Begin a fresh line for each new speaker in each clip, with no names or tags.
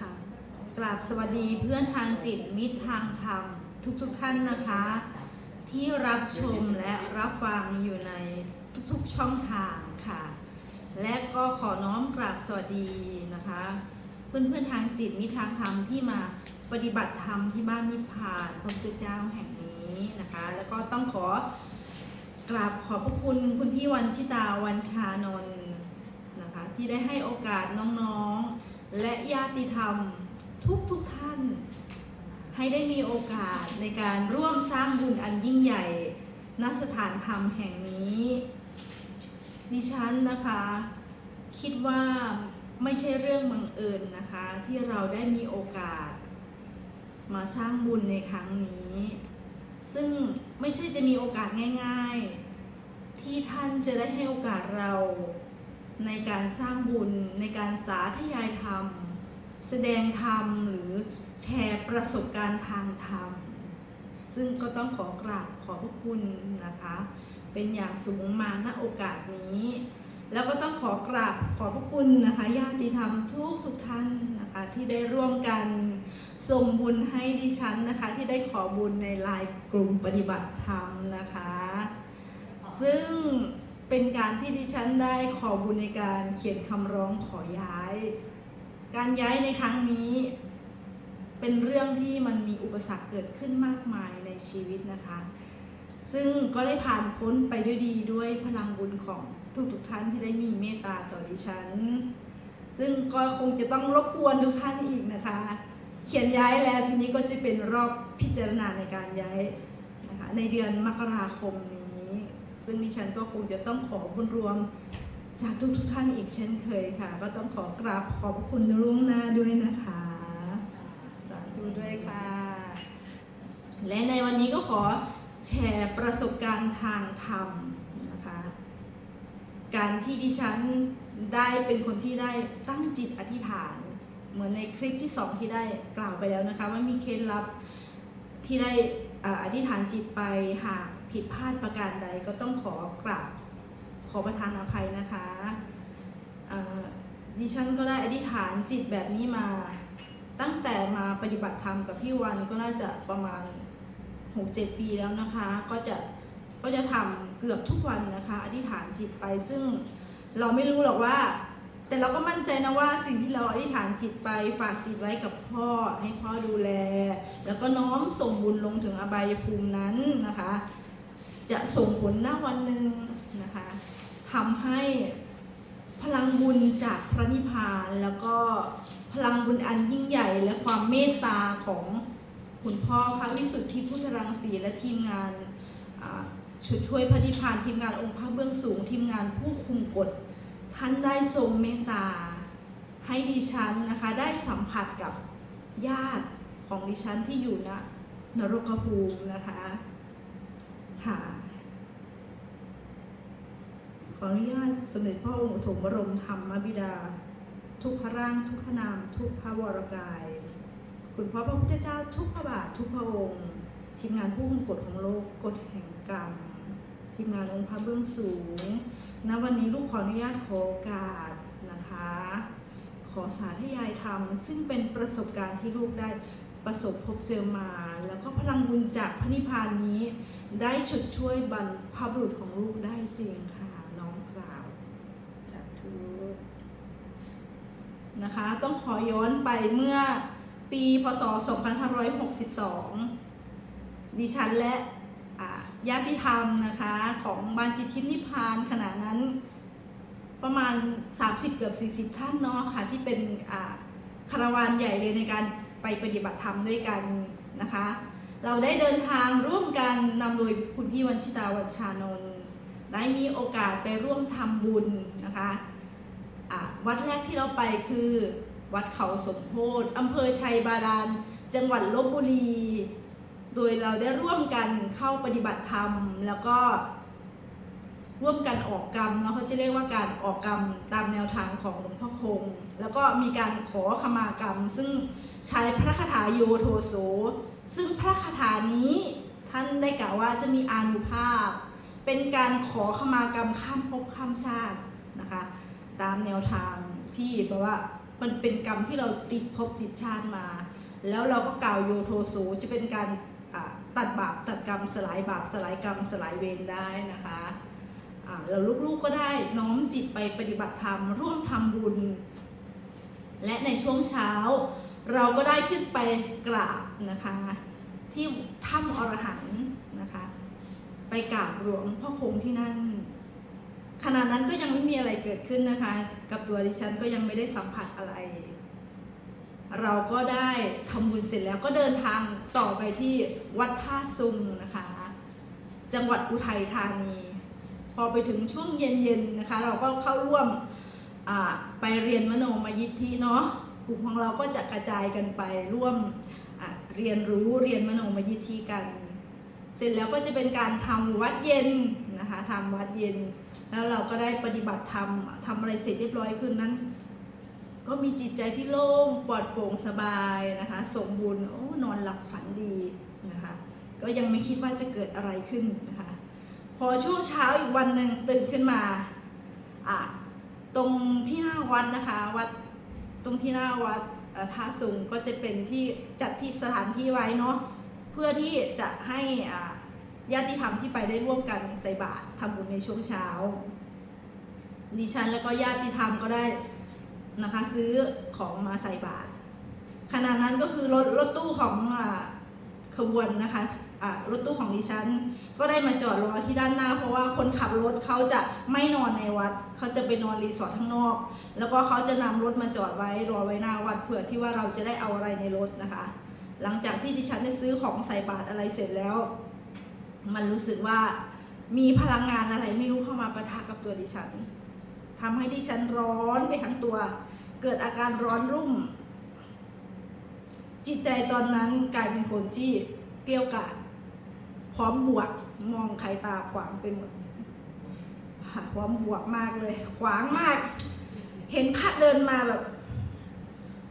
ค่ะกราบสวัสดีเพื่อนทางจิตมิตรทางธรรมทุกๆทท่านนะคะ ที่รับชมและรับฟังอยู่ในทุกๆช่องทางค่ะ และก็ขอน้อมกราบสวัสดีนะคะ เพื่อนๆทางจิตมิตรทางธรรมที่มาปฏิบัติธรรมที่บ้านนิพพานพระพุทธเจ้าแห่งนี้นะคะ แล้วก็ต้องขอกราบขอบพระคุณคุณพี่วันชิตาวันชานนท์นะคะที่ได้ให้โอกาสน้องๆ และญาติธรรมทุกทุกท่าน ให้ได้มีโอกาสในการร่วมสร้างบุญอันยิ่งใหญ่ณสถานธรรมแห่งนี้ ดิฉันนะคะ คิดว่าไม่ใช่เรื่องบังเอิญนะคะ ที่เราได้มีโอกาส มาสร้างบุญในครั้งนี้ ซึ่งไม่ใช่จะมีโอกาสง่าย ๆ ที่ท่านจะได้ให้โอกาสเรา ในการสร้างบุญในการสาธยายธรรม แสดงธรรมหรือแชร์ประสบการณ์ทางธรรม ซึ่งก็ต้องขอกราบขอบพระคุณนะคะ เป็นอย่างสูงมาณโอกาสนี้ แล้วก็ต้องขอกราบขอบพระคุณนะคะญาติธรรมทุกทุกท่านนะคะที่ได้ร่วมกันส่งบุญให้ดิฉันนะคะ ที่ได้ขอบุญในไลน์กลุ่มปฏิบัติธรรมนะคะ ซึ่ง เป็นการที่ดิฉันได้ขอบุญในการเขียนคำร้องขอย้าย การย้ายในครั้งนี้ เป็นเรื่องที่มันมีอุปสรรคเกิดขึ้นมากมายในชีวิตนะคะ ซึ่งก็ได้ผ่านพ้นไปด้วยดีด้วยพลังบุญของทุกๆท่านที่ได้มีเมตตาต่อดิฉัน ซึ่งก็คงจะต้องรบกวนทุกท่านอีกนะคะ เขียนย้ายแล้วทีนี้ก็จะเป็นรอบพิจารณาในการย้ายนะคะในเดือนมกราคมนี้ ซึ่งดิฉันก็คงจะต้องขอบุญรวมจากทุกๆท่านอีกเช่นเคยค่ะ ก็ต้องขอกราบขอบคุณล่วงหน้าด้วยนะคะสาธุด้วยค่ะ และในวันนี้ก็ขอแชร์ประสบการณ์ทางธรรมนะคะ การที่ดิฉันได้เป็นคนที่ได้ตั้งจิตอธิษฐาน เหมือนในคลิปที่สองที่ได้กล่าวไปแล้วนะคะ ว่ามีเคล็ดลับที่ได้อธิษฐานจิตไปหาก ผิดพลาดประการใดก็ต้องขอกราบขอประทานอภัยนะคะดิฉันก็ได้อธิษฐานจิตแบบนี้มา ตั้งแต่มาปฏิบัติธรรมกับพี่วันก็น่าจะประมาณ6-7ปีแล้วนะคะ ก็จะก็จะทำเกือบทุกวันนะคะ อธิษฐานจิตไปซึ่งเราไม่รู้หรอกว่า แต่เราก็มั่นใจนะว่าสิ่งที่เราอธิษฐานจิตไปฝากจิตไว้กับพ่อให้พ่อดูแล แล้วก็น้อมส่งบุญลงถึงอบายภูมินั้นนะคะ จะส่งผลหน้าวันหนึ่งนะคะทำให้พลังบุญจากพระนิพพานแล้วก็พลังบุญอันยิ่งใหญ่และความเมตตาของคุณพ่อพระวิสุทธิพุทธรังสีและทีมงานชุดช่วยพระนิพพานทีมงานองค์พระเบื้องสูงทีมงานผู้คุมกฎท่านได้ทรงเมตตา ให้ดิฉันนะคะได้สัมผัสกับญาติของดิฉันที่อยู่ณนรกภูมินะคะค่ะ ขออนุญาตสมเด็จพระองค์ปฐมบรมธรรมบิดา ทุกพระร่างทุกพระนาม ทุกพระวรกาย คุณพ่อพระพุทธเจ้าทุกพระบาททุกพระองค์ทีมงานผู้คุมกฎของโลกกฎแห่งกรรมทีมงานองค์พระเบื้องสูงณวันนี้ลูกขออนุญาตขอโอกาสนะคะ ขอสาธยายธรรม ซึ่งเป็นประสบการณ์ที่ลูกได้ประสบพบเจอมา แล้วก็พลังบุญจากพระนิพพานนี้ ได้ฉุดช่วยบรรพบุรุษของลูกได้จริงค่ะ น้อมกล่าว สาธุ นะคะ ต้องขอย้อนไปเมื่อปีพศ 2562 ดิฉันและญาติธรรมนะคะของบานจิตทิพนิพานขณะนั้นประมาณ 30 เกือบ 40 ท่านเนาะค่ะ ที่เป็นคาราวานใหญ่เลยในการไปปฏิบัติธรรมด้วยกันนะคะ เราได้เดินทางร่วมกันนำโดยคุณพี่วันชิตาวัชชานนท์ได้มีโอกาสไปร่วมทำบุญนะคะ วัดแรกที่เราไปคือ วัดเขาสมโพธิอำเภอชัยบาดาลจังหวัดลบบุรี โดยเราได้ร่วมกันเข้าปฏิบัติธรรม แล้วก็ร่วมกันออกกรรมเนาะเขาจะเรียกว่าการออกกรรมตามแนวทางของหลวงพ่อคง แล้วก็มีการขอขมากรรม ซึ่งใช้พระคาถาโยโทโสซึ่งพระคาถานี้ท่านได้กล่าวว่าจะมีอานุภาพ เป็นการขอขมากรรมข้ามภพข้ามชาตินะคะ ตามแนวทางที่แบบว่ามันเป็นกรรมที่เราติดภพติดชาติมา แล้วเราก็กล่าวโยโทโสจะเป็นการตัดบาปตัดกรรมสลายบาปสลายกรรมสลายเวรได้นะคะเราลูกๆก็ได้น้อมจิตไปปฏิบัติธรรม ร่วมทำบุญ และในช่วงเช้า เราก็ได้ขึ้นไปกราบนะคะ ที่ถ้ำอรหันต์นะคะ ไปกราบหลวงพ่อคงที่นั่น ขณะนั้นก็ยังไม่มีอะไรเกิดขึ้นนะคะ กับตัวดิฉันก็ยังไม่ได้สัมผัสอะไร เราก็ได้ทำบุญเสร็จแล้วก็เดินทางต่อไปที่วัดท่าซุงนะคะ จังหวัดอุทัยธานี พอไปถึงช่วงเย็นๆนะคะ เราก็เข้าร่วมไปเรียนมโนมยิทธิเนาะกลุ่มของเราก็จะกระจายกันไปร่วมเรียนรู้เรียนมโนมยิทธิกัน เสร็จแล้วก็จะเป็นการทำวัดเย็นนะคะทำวัดเย็น แล้วเราก็ได้ปฏิบัติธรรมทำอะไรเสร็จเรียบร้อยขึ้นนั้น ก็มีจิตใจที่โล่งปลอดโปร่งสบายนะคะสมบูรณ์โอ้นอนหลับฝันดีนะคะก็ยังไม่คิดว่าจะเกิดอะไรขึ้นนะคะพอช่วงเช้าอีกวันหนึ่งตื่นขึ้นมาอะตรงที่หน้าวัดนะคะวัดตรงที่หน้าวัดท่าสุงก็จะเป็นที่จัดที่สถานที่ไว้เนาะเพื่อที่จะให้อ่า ญาติธรรมที่ไปได้ร่วมกันใส่บาตรทำบุญในช่วงเช้า ดิฉันแล้วก็ญาติธรรมก็ได้นะคะซื้อของมาใส่บาตรขณะนั้นก็คือรถรถตู้ของอขบวนนะคะรถตู้ของดิฉัน ก็ได้มาจอดรอที่ด้านหน้า เพราะว่าคนขับรถเขาจะไม่นอนในวัด เขาจะไปนอนรีสอร์ทข้างนอก แล้วก็เขาจะนำรถมาจอดไว้รอไว้หน้าวัดเผื่อที่ว่าเราจะได้เอาอะไรในรถนะคะ หลังจากที่ดิฉันได้ซื้อของใส่บาตรอะไรเสร็จแล้ว มันรู้สึกว่ามีพลังงานอะไรไม่รู้เข้ามาปะทะกับตัวดิฉันทำให้ดิฉันร้อนไปทั้งตัว เกิดอาการร้อนรุ่ม จิตใจตอนนั้นกลายเป็นคนที่เกลี้ยกล่อมพร้อมบวกมองใครตาขวางไปหมดค่ะพร้อมบวกมากเลย ขวางมาก เห็นพระเดินมาแบบ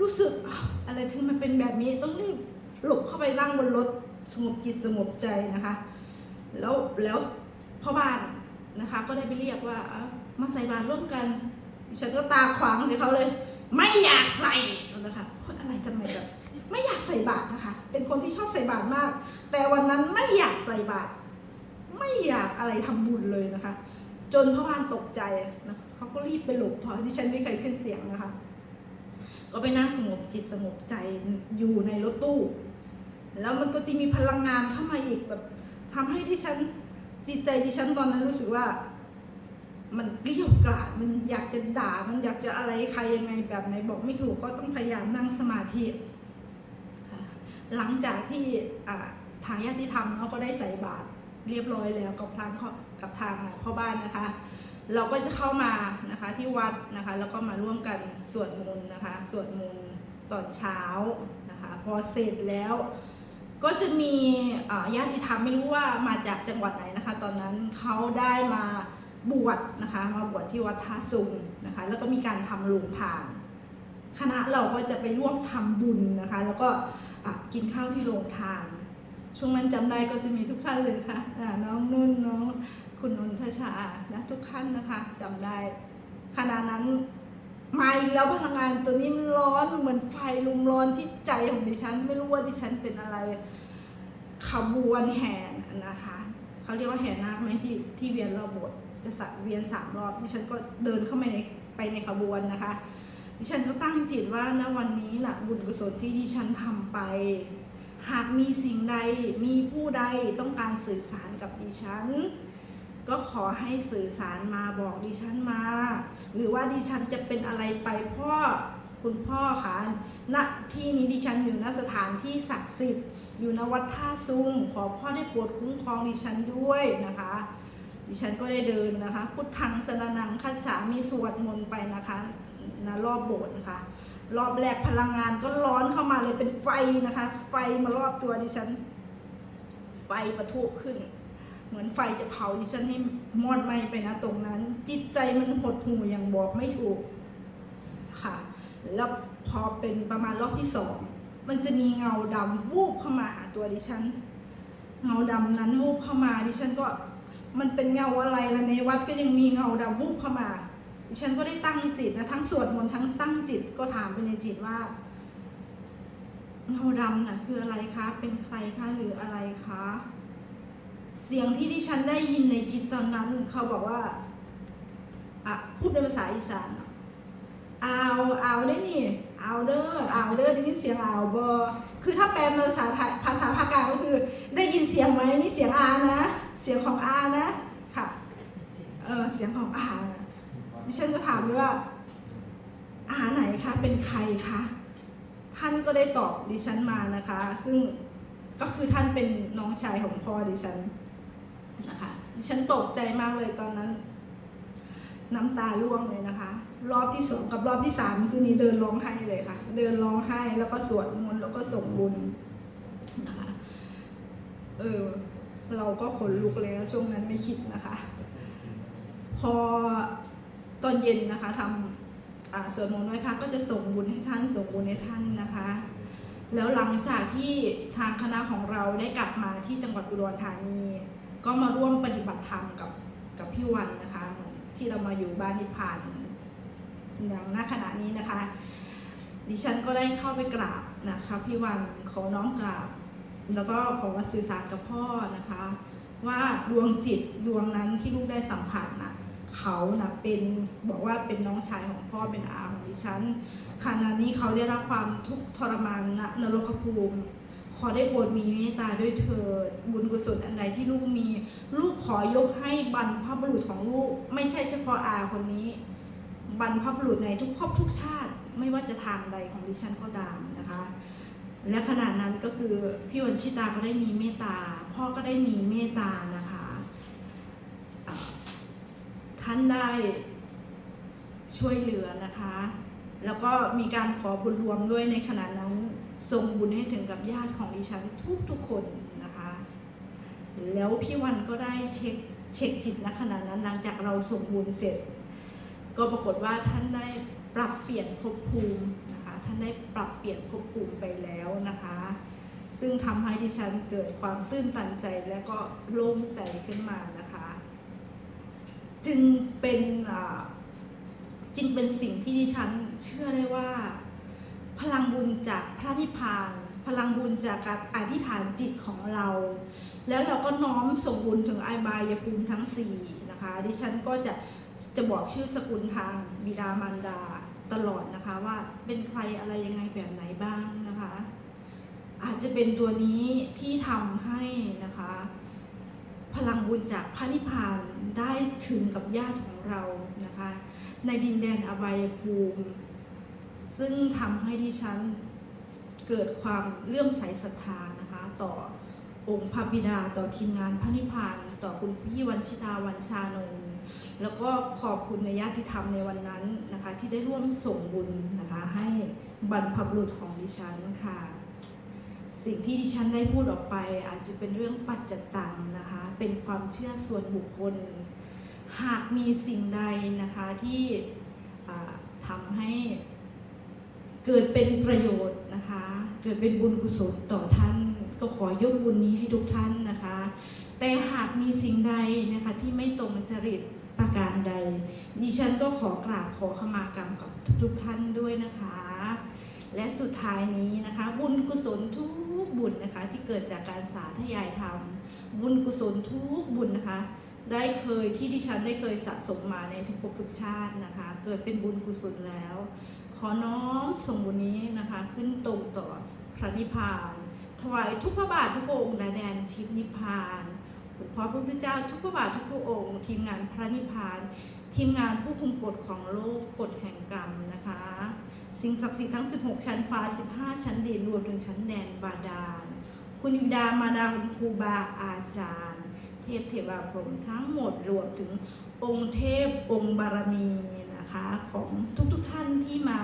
รู้สึกอ้าวอะไรถึงมันเป็นแบบนี้ต้องรีบหลบเข้าไปนั่งบนรถสงบจิตสงบใจนะคะ แล้วแล้วพ่อบ้านนะคะก็ได้ไปเรียกว่ามาใส่บาตรร่วมกันดิฉันก็ตาขวางใส่เขาเลย ไม่อยากใส่นะคะเพราะอะไรทำไมแบบไม่อยากใส่บาตรนะคะ เป็นคนที่ชอบใส่บาตรมาก แต่วันนั้นไม่อยากใส่บาตรไม่อยากอะไรทำบุญเลยนะคะ จนพ่อบ้านตกใจนะเขาก็รีบไปหลบเพราะที่ฉันไม่เคยขึ้นเสียงนะคะ ก็ไปนั่งสงบจิตสงบใจอยู่ในรถตู้ แล้วมันก็จะมีพลังงานเข้ามาอีกแบบ ทำให้ดิฉันจิตใจดิฉันตอนนั้นรู้สึกว่า มันเกลี้ยวกล่อมมันอยากจะด่ามันอยากจะอะไรใครยังไงแบบไหนบอกไม่ถูกก็ต้องพยายามนั่งสมาธิหลังจากที่ทางญาติธรรมเขาก็ได้ใส่บาตรเรียบร้อยแล้วกับทางครอบกับทางพ่อบ้านนะคะ เราก็จะเข้ามานะคะที่วัดนะคะแล้วก็มาร่วมกันสวดมนต์นะคะสวดมนต์ตอนเช้านะคะพอเสร็จแล้ว ก็จะมีญาติธรรมไม่รู้ว่ามาจากจังหวัดไหนนะคะ ตอนนั้นเขาได้มาบวชนะคะ มาบวชที่วัดท่าซุงนะคะ แล้วก็มีการทำโรงทาน คณะเราก็จะไปร่วมทำบุญนะคะ แล้วก็กินข้าวที่โรงทาน ช่วงนั้นจำได้ก็จะมีทุกท่านเลยค่ะอ่าน้องนุ่นน้องคุณนนทชาและทุกท่านนะคะจำได้ขณะนั้นมาอีกแล้วพลังงานตัวนี้มันร้อนเหมือนไฟลุมร้อนที่ใจของดิฉัน ไม่รู้ว่าดิฉันเป็นอะไร ขบวนแห่นะคะเขาเรียกว่าแห่นาคไหมที่ที่เวียนรอบโบสถ์จะสักเวียนสามรอบดิฉันก็เดินเข้าไปในไปในขบวนนะคะดิฉันก็ตั้งจิตว่าณวันนี้นะบุญกุศลที่ดิฉันทำไป หากมีสิ่งใดมีผู้ใดต้องการสื่อสารกับดิฉัน ก็ขอให้สื่อสารมาบอกดิฉันมา หรือว่าดิฉันจะเป็นอะไรไปพ่อคุณพ่อคะณที่นี้ดิฉันอยู่ณสถานที่ศักดิ์สิทธิ์ อยู่ณวัดท่าซุงขอพ่อได้โปรดคุ้มครองดิฉันด้วยนะคะ ดิฉันก็ได้เดินนะคะ พุทธังสรนังคัจฉามีสวดมนต์ไปนะคะนะรอบโบสถ์นะคะ รอบแรกพลังงานก็ร้อนเข้ามาเลยเป็นไฟนะคะ ไฟมารอบตัวดิฉัน ไฟประทุขึ้น เหมือนไฟจะเผาดิฉันให้มอดไหมไปนะตรงนั้น จิตใจมันหดหู่อย่างบอกไม่ถูกค่ะ แล้วพอเป็นประมาณรอบที่สอง มันจะมีเงาดำวูบเข้ามาหาตัวดิฉัน เงาดำนั้นวูบเข้ามา ดิฉันก็มันเป็นเงาอะไรล่ะในวัดก็ยังมีเงาดำวูบเข้ามาดิฉันก็ได้ตั้งจิตนะทั้งสวดมนต์ทั้งตั้งจิตก็ถามไปในจิตว่าเงาดำน่ะคืออะไรคะ เป็นใครคะหรืออะไรคะ เสียงที่ดิฉันได้ยินในจิตตอนนั้น เขาบอกว่าอะพูดเป็นภาษาอีสานอะ เอาเอาได้นี่เอาเด้อเอาเด้อได้ยินเสียงเอาบอคือถ้าแปลเป็นภาษาภาษาภาคกลางก็คือ ได้ยินเสียงไหมนี่เสียงอานะเสียงของอานะค่ะเออเสียงของอาดิฉันก็ถามเลยว่าอาไหนคะเป็นใครคะท่านก็ได้ตอบดิฉันมานะคะ ซึ่งก็คือท่านเป็นน้องชายของพ่อดิฉันนะคะดิฉันตกใจมากเลยตอนนั้น น้ำตาร่วงเลยนะคะ รอบที่สองกับรอบที่สามคือนี้เดินร้องไห้เลยค่ะ เดินร้องไห้แล้วก็สวดมนต์แล้วก็ส่งบุญนะคะเออเราก็ขนลุกเลยนะช่วงนั้นไม่คิดนะคะ พอตอนเย็นนะคะทำสวดมนต์ไหว้พระก็จะส่งบุญให้ท่านส่งบุญให้ท่านนะคะ แล้วหลังจากที่ทางคณะของเราได้กลับมาที่จังหวัดอุดรธานี ก็มาร่วมปฏิบัติธรรมกับกับพี่วันนะคะ ที่เรามาอยู่บ้านนิพพาน อย่างณขณะนี้นะคะ ดิฉันก็ได้เข้าไปกราบนะคะพี่วันขอน้อมกราบ แล้วก็ขอมาสื่อสารกับพ่อนะคะ ว่าดวงจิตดวงนั้นที่ลูกได้สัมผัสนะเขานะเป็นบอกว่าเป็นน้องชายของพ่อเป็นอาของดิฉันขณะนี้เขาได้รับความทุกข์ทรมานณนรกภูมิขอได้โปรดมีเมตตาด้วยเถิดบุญกุศลอันใดที่ลูกมี ลูกขอยกให้บรรพบุรุษของลูก ไม่ใช่เฉพาะอาคนนี้ บรรพบุรุษในทุกภพทุกชาติ ไม่ว่าจะทางใดของดิฉันก็ตามนะคะ และขณะนั้นก็คือพี่วันชิตาก็ได้มีเมตตา พ่อก็ได้มีเมตตานะคะท่านได้ช่วยเหลือนะคะ แล้วก็มีการขอบุญรวมด้วยในขณะนั้นส่งบุญให้ถึงกับญาติของดิฉันทุกทุกๆคนนะคะ แล้วพี่วันก็ได้เช็คเช็คจิตณขณะนั้นหลังจากเราส่งบุญเสร็จ ก็ปรากฏว่าท่านได้ปรับเปลี่ยนภพภูมินะคะ ท่านได้ปรับเปลี่ยนภพภูมิไปแล้วนะคะ ซึ่งทำให้ดิฉันเกิดความตื้นตันใจและก็โล่งใจขึ้นมานะคะ จึงเป็นจึงเป็นสิ่งที่ดิฉันเชื่อได้ว่า พลังบุญจากพระนิพพาน พลังบุญจากการอธิษฐานจิตของเรา แล้วเราก็น้อมส่งบุญถึงไอบายภูมิทั้งสี่นะคะ ดิฉันก็จะ จะบอกชื่อสกุลทางบิดามารดาตลอดนะคะว่าเป็นใครอะไรยังไงแบบไหนบ้างนะคะ อาจจะเป็นตัวนี้ที่ทำให้นะคะ พลังบุญจากพระนิพพานได้ถึงกับญาติของเรานะคะ ในดินแดนอบายภูมิ ซึ่งทำให้ดิฉันเกิดความเลื่อมใสศรัทธานะคะ ต่อองค์พระบิดาต่อทีมงานพระนิพพาน ต่อคุณพี่วันชิตาวันชานน แล้วก็ขอบคุณในญาติธรรมในวันนั้นนะคะ ที่ได้ร่วมส่งบุญนะคะ ให้บรรพบุรุษของดิฉันค่ะ สิ่งที่ดิฉันได้พูดออกไป อาจจะเป็นเรื่องปัจจตังนะคะ เป็นความเชื่อส่วนบุคคล หากมีสิ่งใดนะคะที่ทำให้เกิดเป็นประโยชน์นะคะ เกิดเป็นบุญกุศลต่อท่านก็ขอยกบุญนี้ให้ทุกท่านนะคะ แต่หากมีสิ่งใดนะคะที่ไม่ตรงจริต ประการใด ดิฉันก็ขอกราบขอขมากรรมกับทุกท่านด้วยนะคะ และสุดท้ายนี้นะคะ บุญกุศลทุกบุญนะคะ ที่เกิดจากการสาธยายธรรม บุญกุศลทุกบุญนะคะ ได้เคยที่ดิฉันได้เคยสะสมมาในทุกภพทุกชาตินะคะ เกิดเป็นบุญกุศลแล้ว ขอน้อมส่งบุญนี้นะคะ ขึ้นตรงต่อพระนิพพาน ถวายทุกพระบาททุกองค์และแดนทิพย์นิพพาน พ่อพระพุทธเจ้าทุกพระบาททุกพระองค์ ทีมงานพระนิพพาน ทีมงานผู้คุมกฎของโลกกฎแห่งกรรมนะคะ สิ่งศักดิ์สิทธิ์ทั้ง 16 ชั้นฟ้า 15 ชั้นดินรวมถึงชั้นแดนบาดาล คุณบิดามาดาคุณครูบาอาจารย์ เทพเทวาพรหมทั้งหมดรวมถึงองค์เทพองค์บารมีนะคะของทุกๆทท่านที่มา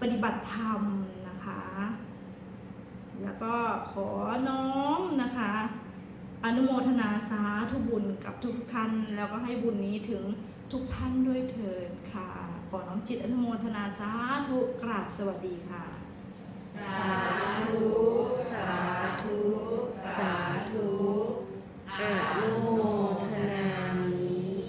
ปฏิบัติธรรมนะคะ แล้วก็ขอน้อมนะคะ อนุโมทนาสาธุบุญกับทุกท่าน แล้วก็ให้บุญนี้ถึงทุกท่านด้วยเถิดค่ะ ขอน้อมจิตอนุโมทนาสาธุกราบสวัสดีค่ะ
สาธุ สาธุ สาธุ อนุโม